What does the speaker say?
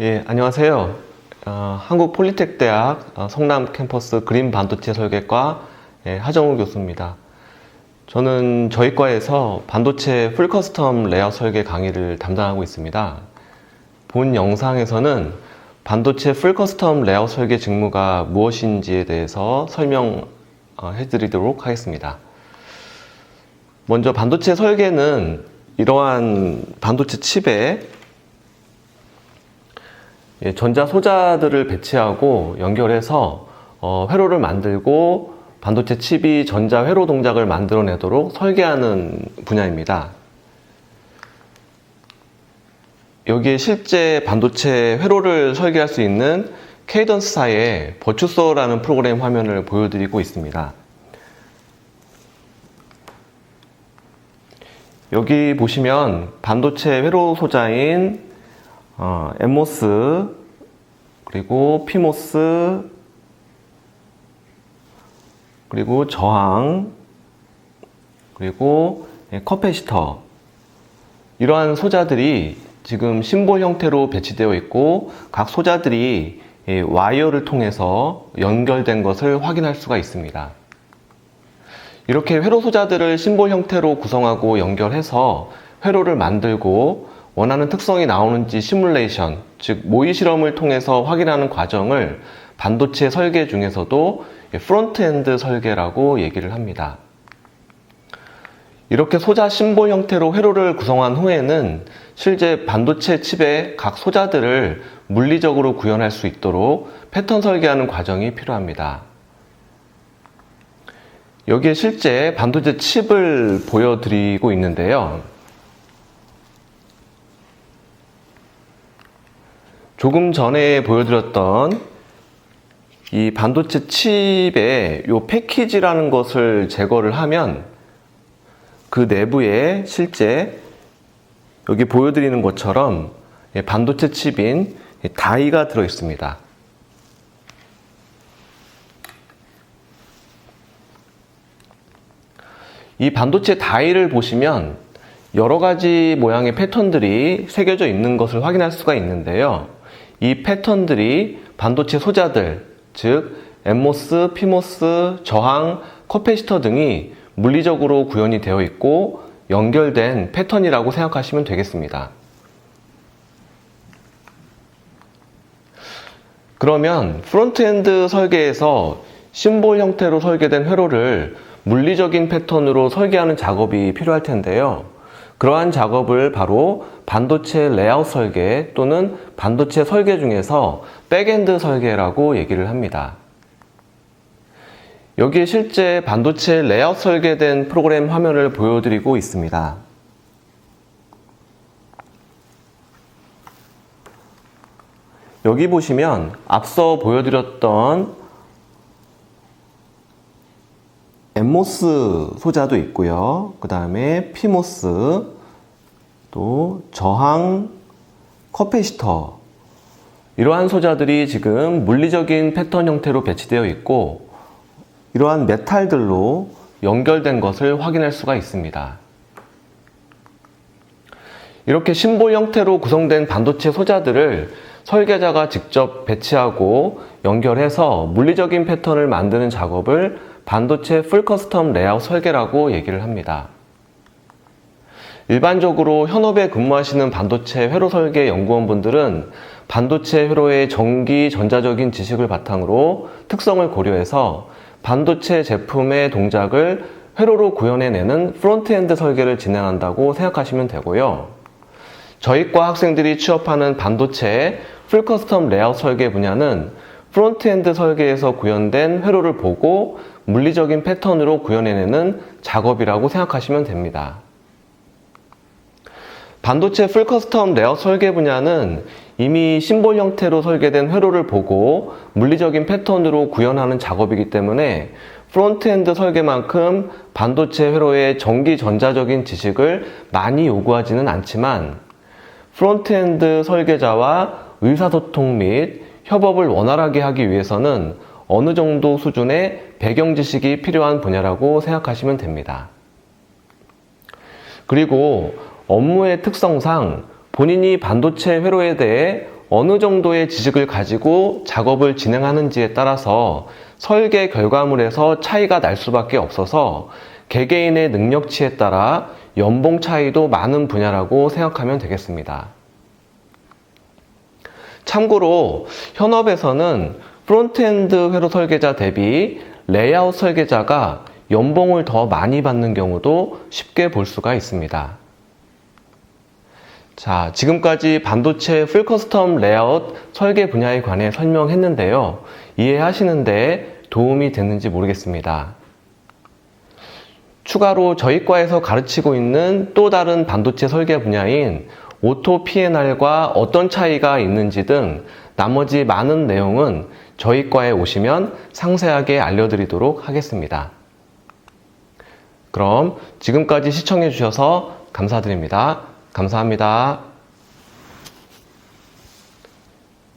예, 안녕하세요. 어, 한국 폴리텍 대학 어, 성남 캠퍼스 그린 반도체 설계과 예, 하정우 교수입니다. 저는 저희 과에서 반도체 풀 커스텀 레이아웃 설계 강의를 담당하고 있습니다. 본 영상에서는 반도체 풀 커스텀 레이아웃 설계 직무가 무엇인지에 대해서 설명해 드리도록 하겠습니다. 먼저 반도체 설계는 이러한 반도체 칩에 예, 전자 소자들을 배치하고 연결해서 어, 회로를 만들고 반도체 칩이 전자 회로 동작을 만들어내도록 설계하는 분야입니다. 여기에 실제 반도체 회로를 설계할 수 있는 케이던스사의 버추서라는 프로그램 화면을 보여드리고 있습니다. 여기 보시면 반도체 회로 소자인 어, 엠모스 그리고 피모스 그리고 저항 그리고 예, 커패시터 이러한 소자들이 지금 심볼 형태로 배치되어 있고 각 소자들이 예, 와이어를 통해서 연결된 것을 확인할 수가 있습니다. 이렇게 회로 소자들을 심볼 형태로 구성하고 연결해서 회로를 만들고 원하는 특성이 나오는지 시뮬레이션, 즉 모의 실험을 통해서 확인하는 과정을 반도체 설계 중에서도 프론트엔드 설계라고 얘기를 합니다. 이렇게 소자 심볼 형태로 회로를 구성한 후에는 실제 반도체 칩의 각 소자들을 물리적으로 구현할 수 있도록 패턴 설계하는 과정이 필요합니다. 여기에 실제 반도체 칩을 보여드리고 있는데요. 조금 전에 보여드렸던 이 반도체 칩의 요 패키지라는 것을 제거를 하면 그 내부에 실제 여기 보여드리는 것처럼 반도체 칩인 다이가 들어 있습니다. 이 반도체 다이를 보시면 여러 가지 모양의 패턴들이 새겨져 있는 것을 확인할 수가 있는데요. 이 패턴들이 반도체 소자들, 즉 엠모스, 피모스, 저항, 커패시터 등이 물리적으로 구현이 되어 있고 연결된 패턴이라고 생각하시면 되겠습니다. 그러면 프론트엔드 설계에서 심볼 형태로 설계된 회로를 물리적인 패턴으로 설계하는 작업이 필요할 텐데요. 그러한 작업을 바로 반도체 레이아웃 설계 또는 반도체 설계 중에서 백엔드 설계라고 얘기를 합니다. 여기에 실제 반도체 레이아웃 설계된 프로그램 화면을 보여드리고 있습니다. 여기 보시면 앞서 보여드렸던 엠모스 소자도 있고요. 그 다음에 피모스, 또 저항 커패시터 이러한 소자들이 지금 물리적인 패턴 형태로 배치되어 있고 이러한 메탈들로 연결된 것을 확인할 수가 있습니다. 이렇게 심볼 형태로 구성된 반도체 소자들을 설계자가 직접 배치하고 연결해서 물리적인 패턴을 만드는 작업을 반도체 풀 커스텀 레이아웃 설계라고 얘기를 합니다. 일반적으로 현업에 근무하시는 반도체 회로 설계 연구원분들은 반도체 회로의 전기 전자적인 지식을 바탕으로 특성을 고려해서 반도체 제품의 동작을 회로로 구현해내는 프론트엔드 설계를 진행한다고 생각하시면 되고요. 저희과 학생들이 취업하는 반도체 풀 커스텀 레이아웃 설계 분야는 프론트엔드 설계에서 구현된 회로를 보고 물리적인 패턴으로 구현해내는 작업이라고 생각하시면 됩니다. 반도체 풀 커스텀 레이아웃 설계 분야는 이미 심볼 형태로 설계된 회로를 보고 물리적인 패턴으로 구현하는 작업이기 때문에 프론트엔드 설계만큼 반도체 회로의 전기 전자적인 지식을 많이 요구하지는 않지만 프론트엔드 설계자와 의사소통 및 협업을 원활하게 하기 위해서는 어느 정도 수준의 배경 지식이 필요한 분야라고 생각하시면 됩니다. 그리고 업무의 특성상 본인이 반도체 회로에 대해 어느 정도의 지식을 가지고 작업을 진행하는지에 따라서 설계 결과물에서 차이가 날 수밖에 없어서 개개인의 능력치에 따라 연봉 차이도 많은 분야라고 생각하면 되겠습니다. 참고로 현업에서는 프론트엔드 회로 설계자 대비 레이아웃 설계자가 연봉을 더 많이 받는 경우도 쉽게 볼 수가 있습니다. 자, 지금까지 반도체 풀 커스텀 레이아웃 설계 분야에 관해 설명했는데요. 이해하시는데 도움이 됐는지 모르겠습니다. 추가로 저희 과에서 가르치고 있는 또 다른 반도체 설계 분야인 오토 PNR과 어떤 차이가 있는지 등 나머지 많은 내용은 저희 과에 오시면 상세하게 알려드리도록 하겠습니다. 그럼 지금까지 시청해 주셔서 감사드립니다. 감사합니다.